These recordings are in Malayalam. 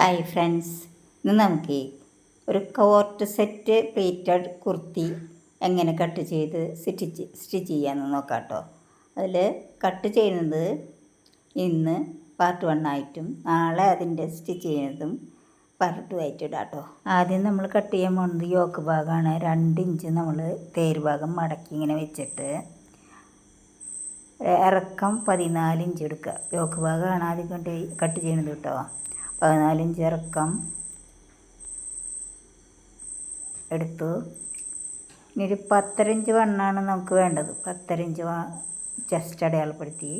ഹായ് ഫ്രണ്ട്സ് ഇന്ന് നമുക്ക് ഒരു കോർട്ട് സെറ്റ് പ്ലേറ്റഡ് കുർത്തി എങ്ങനെ കട്ട് ചെയ്ത് സ്റ്റിച്ച് സ്റ്റിച്ച് ചെയ്യാമെന്ന് നോക്കാം കേട്ടോ അതിൽ കട്ട് ചെയ്യുന്നത് ഇന്ന് പാർട്ട് വൺ ആയിട്ടും നാളെ അതിന്റെ സ്റ്റിച്ച് ചെയ്യുന്നതും പാർട്ട് ടു ആയിട്ട് ഇടാം കേട്ടോ ആദ്യം നമ്മൾ കട്ട് ചെയ്യാൻ പോകുന്നത് യോക്ക് ഭാഗമാണ് രണ്ട് ഇഞ്ച് നമ്മൾ തേര് ഭാഗം മടക്കി ഇങ്ങനെ വെച്ചിട്ട് ഇറക്കം പതിനാല് ഇഞ്ച് എടുക്കുക. യോക്ക് ഭാഗമാണ് ആദ്യം കട്ട് കട്ട് ചെയ്യണത് കേട്ടോ പതിനാല് ഇഞ്ച് ഇറക്കം എടുത്തു. ഇനി ഒരു പത്തരഞ്ച് വണ്ണാണ് നമുക്ക് വേണ്ടത്. പത്തരഞ്ച് ചെസ്റ്റ് അടയാളപ്പെടുത്തി.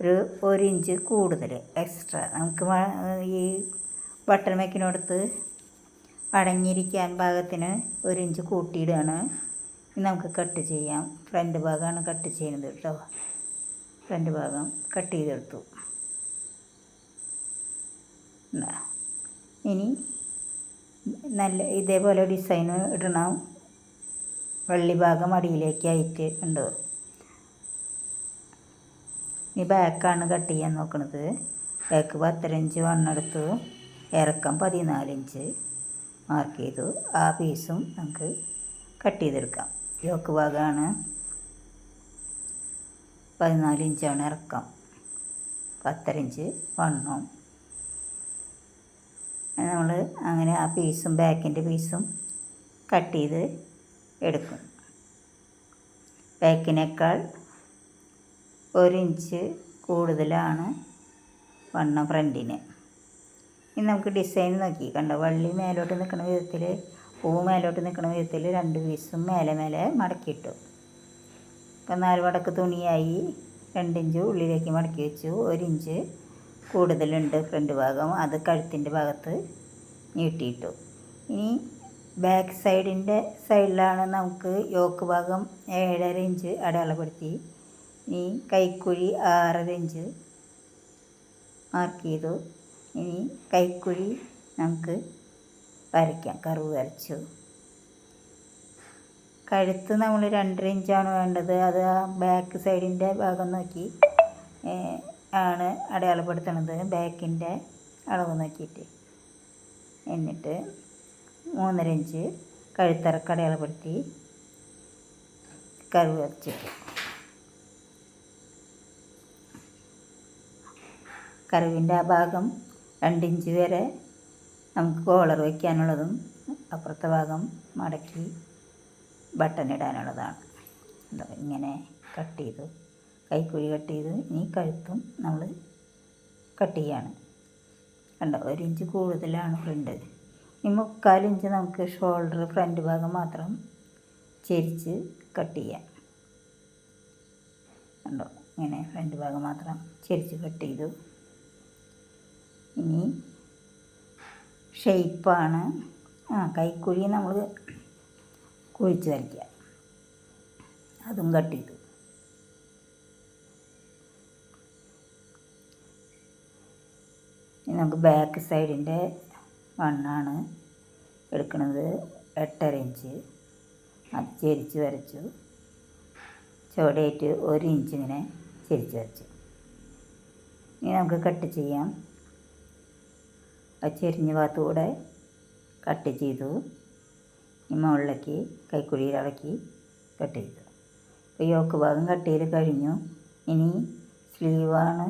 ഒരു ഒരു ഇഞ്ച് കൂടുതൽ എക്സ്ട്രാ നമുക്ക് ഈ ബട്ടൺ മേക്കിനോടുത്ത് അടങ്ങിയിരിക്കാൻ ഭാഗത്തിന് ഒരു ഇഞ്ച് കൂട്ടിയിടുകയാണ് നമുക്ക് കട്ട് ചെയ്യാം. ഫ്രണ്ട് ഭാഗമാണ് കട്ട് ചെയ്യുന്നത് കേട്ടോ. ഫ്രണ്ട് ഭാഗം കട്ട് ചെയ്തെടുത്തു. ഇനി നല്ല ഇതേപോലെ ഡിസൈൻ ഇടണം വള്ളി ഭാഗം അടിയിലേക്ക് ആയിട്ട് ഉണ്ട്. ഇനി ബാക്കാണ് കട്ട് ചെയ്യാൻ നോക്കുന്നത് ബാക്ക് പത്തരഞ്ച് വണ്ണെടുത്തു ഇറക്കം പതിനാലിഞ്ച് മാർക്ക് ചെയ്തു. ആ പീസും നമുക്ക് കട്ട് ചെയ്തെടുക്കാം. യോക്ക് ഭാഗമാണ് പതിനാലിഞ്ചാണ് ഇറക്കം. പത്തരഞ്ച് വണ്ണവും നമ്മൾ അങ്ങനെ ആ പീസും ബാക്കിന്റെ പീസും കട്ട് ചെയ്ത് എടുക്കും. ബാക്കിനേക്കാൾ ഒരു ഇഞ്ച് കൂടുതലാണ് വണ്ണം ഫ്രണ്ടിന് ഇനി നമുക്ക് ഡിസൈൻ നോക്കി. കണ്ടോ? വള്ളി മേലോട്ട് നിൽക്കുന്ന വിധത്തിൽ പൂ മേലോട്ട് നിൽക്കുന്ന വിധത്തിൽ രണ്ട് പീസും മേലെ മേലെ മടക്കിയിട്ടു. ഇപ്പം നാല് വടക്ക് തുണിയായി രണ്ടിഞ്ച് ഉള്ളിലേക്ക് മടക്കി വെച്ചു. ഒരു ഇഞ്ച് കൂടുതലുണ്ട് ഫ്രണ്ട് ഭാഗം. അത് കഴുത്തിന്റെ ഭാഗത്ത് നീട്ടിയിട്ടു. ഇനി ബാക്ക് സൈഡിന്റെ സൈഡിലാണ് നമുക്ക് യോക്ക് ഭാഗം ഏഴര ഇഞ്ച് അടയാളപ്പെടുത്തി. ഇനി കൈക്കുഴി ആറര ഇഞ്ച് മാർക്ക് ചെയ്തു ഇനി കൈക്കുഴി നമുക്ക് വരയ്ക്കാം. കറുവ് വരച്ചു. കഴുത്ത് നമ്മൾ രണ്ടര ഇഞ്ചാണ് വേണ്ടത്. അത് ആ ബാക്ക് സൈഡിന്റെ ഭാഗം നോക്കി ആണ് അടയാളപ്പെടുത്തുന്നത് ബാക്കിന്റെ അളവ് നോക്കിയിട്ട്. എന്നിട്ട് മൂന്നര ഇഞ്ച് കഴുത്തിറക്ക് അടയാളപ്പെടുത്തി കറി വരച്ചിട്ട്. കറിവിന്റെ ആ ഭാഗം രണ്ടിഞ്ച് വരെ നമുക്ക് കോളർ വയ്ക്കാനുള്ളതും അപ്പുറത്തെ ഭാഗം മടക്കി ബട്ടൺ ഇടാനുള്ളതാണ്. ഇങ്ങനെ കട്ട് ചെയ്തു. കൈക്കുഴി കട്ട് ചെയ്ത് ഇനി കഴുത്തും നമ്മൾ കട്ട് ചെയ്യാണ്. കണ്ടോ? ഒരു ഇഞ്ച് കൂടുതലാണ് ഫ്രണ്ട്. ഈ മുക്കാലിഞ്ച് നമുക്ക് ഷോൾഡർ ഫ്രണ്ട് ഭാഗം മാത്രം ചെരിച്ച് കട്ട് ചെയ്യാം. കണ്ടോ? ഇങ്ങനെ ഫ്രണ്ട് ഭാഗം മാത്രം ചെരിച്ച് കട്ട് ചെയ്തു. ഇനി ഷെയ്പ്പാണ്. ആ കൈക്കുഴി നമ്മൾ കുഴിച്ച് വരയ്ക്കുക അതും കട്ട് ചെയ്തു. ഇനി നമുക്ക് ബാക്ക് സൈഡിന്റെ മണ്ണാണ് എടുക്കുന്നത്. എട്ടര ഇഞ്ച്. അത് ചെരിച്ച് വരച്ചു. ചുവടേറ്റ് ഒരു ഇഞ്ച് ഇങ്ങനെ ചെരിച്ച് വരച്ചു. ഇനി നമുക്ക് കട്ട് ചെയ്യാം. ആ ചെരിഞ്ഞ ഭാഗത്തുകൂടെ കട്ട് ചെയ്തു. ഈ മുകളിലേക്ക് കൈക്കുഴിയിൽ ഇളക്കി കട്ട് ചെയ്തു. അപ്പോൾ യോക്ക് ഭാഗം കട്ട് ചെയ്ത് കഴിഞ്ഞു. ഇനി സ്ലീവാണ്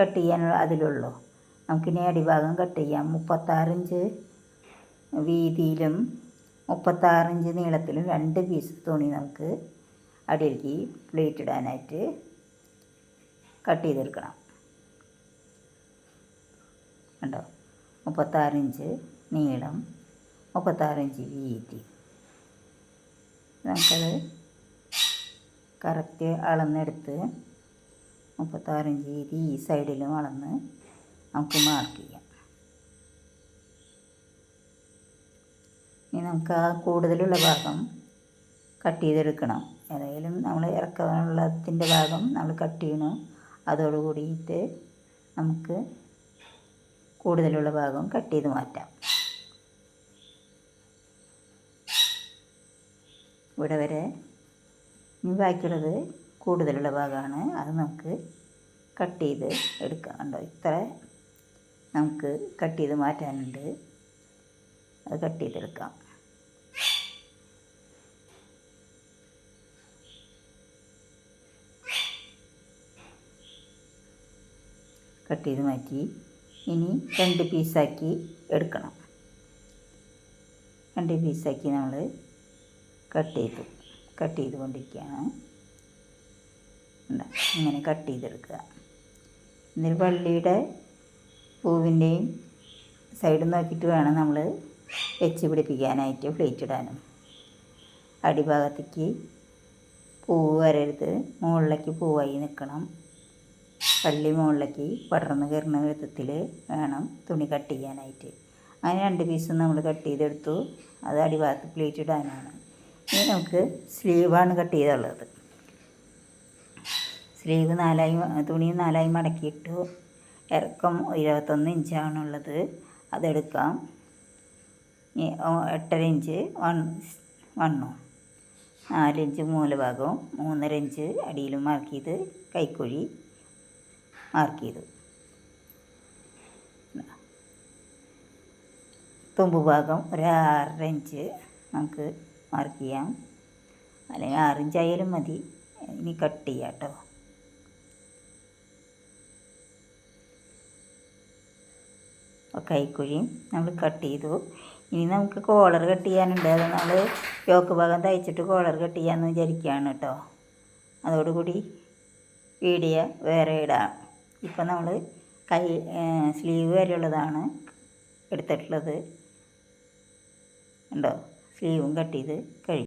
കട്ട് ചെയ്യാനുള്ള അതിലുള്ളൂ. നമുക്കിനി അടിഭാഗം കട്ട് ചെയ്യാം. മുപ്പത്താറിഞ്ച് വീതിയിലും മുപ്പത്താറിഞ്ച് നീളത്തിലും രണ്ട് പീസ് തുണി നമുക്ക് അടിയിലേക്ക് പ്ലേറ്റ് ഇടാനായിട്ട് കട്ട് ചെയ്തെടുക്കണം. കണ്ടോ? മുപ്പത്താറിഞ്ച് നീളം മുപ്പത്താറിഞ്ച് വീതി. നമുക്കത് കറക്റ്റ് അളന്നെടുത്ത് മുപ്പത്താറിഞ്ച് വീതി ഈ സൈഡിലും അളന്ന് നമുക്ക് മാർക്ക് ചെയ്യാം. ഇനി നമുക്ക് ആ കൂടുതലുള്ള ഭാഗം കട്ട് ചെയ്തെടുക്കണം. ഏതായാലും നമ്മൾ ഇറക്കാനുള്ളതിന്റെ ഭാഗം നമ്മൾ കട്ട് ചെയ്യണം. അതോട് കൂടിയിട്ട് നമുക്ക് കൂടുതലുള്ള ഭാഗം കട്ട് ചെയ്ത് മാറ്റാം. ഇവിടെ വരെ ഇനി ബാക്കിയുള്ളത് കൂടുതലുള്ള ഭാഗമാണ്. അത് നമുക്ക് കട്ട് ചെയ്ത് എടുക്കാം. കണ്ടോ? ഇത്ര നമുക്ക് കട്ട് ചെയ്ത് മാറ്റാനുണ്ട്. അത് കട്ട് ചെയ്തെടുക്കാം. കട്ട് ചെയ്ത് മാറ്റി. ഇനി രണ്ട് പീസാക്കി എടുക്കണം. രണ്ട് പീസാക്കി നമ്മൾ കട്ട് ചെയ്തു. കട്ട് ചെയ്ത് കൊണ്ടിരിക്കുകയാണ് എന്താ ഇങ്ങനെ കട്ട് ചെയ്തെടുക്കുക. എന്നിട്ട് വള്ളിയുടെ പൂവിന്റെയും സൈഡ് നോക്കിയിട്ട് വേണം നമ്മൾ വെച്ച് പിടിപ്പിക്കാനായിട്ട് പ്ലേറ്റ് ഇടാനും. അടിഭാഗത്തേക്ക് പൂവ് വരരുത്. മുകളിലേക്ക് പൂവായി നിൽക്കണം പള്ളി മുകളിലേക്ക് പടർന്ന് കയറുന്ന വിധത്തിൽ വേണം തുണി കട്ട് ചെയ്യാനായിട്ട്. അങ്ങനെ രണ്ട് പീസും നമ്മൾ കട്ട് ചെയ്തെടുത്തു. അത് അടിഭാഗത്ത് പ്ലേറ്റ് ഇടാനാണ്. ഇനി നമുക്ക് സ്ലീവാണ് കട്ട് ചെയ്തുള്ളത്. സ്ലീവ് നാലായി തുണി നാലായി മടക്കിയിട്ടു ഇറക്കം ഇരുപത്തൊന്ന് ഇഞ്ചാണുള്ളത്. അതെടുക്കാം. എട്ടര ഇഞ്ച് വൺ വണ്ണും. നാലിഞ്ച് മൂലഭാഗവും മൂന്നര ഇഞ്ച് അടിയിലും മാർക്ക് ചെയ്ത് കൈക്കുഴി മാർക്ക് ചെയ്തു. തുമ്പ് ഭാഗം ഒരു ആറര ഇഞ്ച് നമുക്ക് മാർക്ക് ചെയ്യാം. അല്ലെങ്കിൽ ആറിഞ്ചായാലും മതി. ഇനി കട്ട് ചെയ്യാം കേട്ടോ. അപ്പോൾ കൈക്കുഴിയും നമ്മൾ കട്ട് ചെയ്തു. ഇനി നമുക്ക് കോളർ കട്ട് ചെയ്യാനുണ്ട്. അത് നമ്മൾ യോക്ക് ഭാഗം തയ്ച്ചിട്ട് കോളർ കട്ട് ചെയ്യാമെന്ന് വിചാരിക്കുകയാണ് കേട്ടോ അതോടുകൂടി വീഡിയോ വേറെ ഇടാം. ഇപ്പം നമ്മൾ കൈ സ്ലീവ് വരെയുള്ളതാണ് എടുത്തിട്ടുള്ളത്. ഉണ്ടോ സ്ലീവും കട്ട് ചെയ്ത് കഴിഞ്ഞു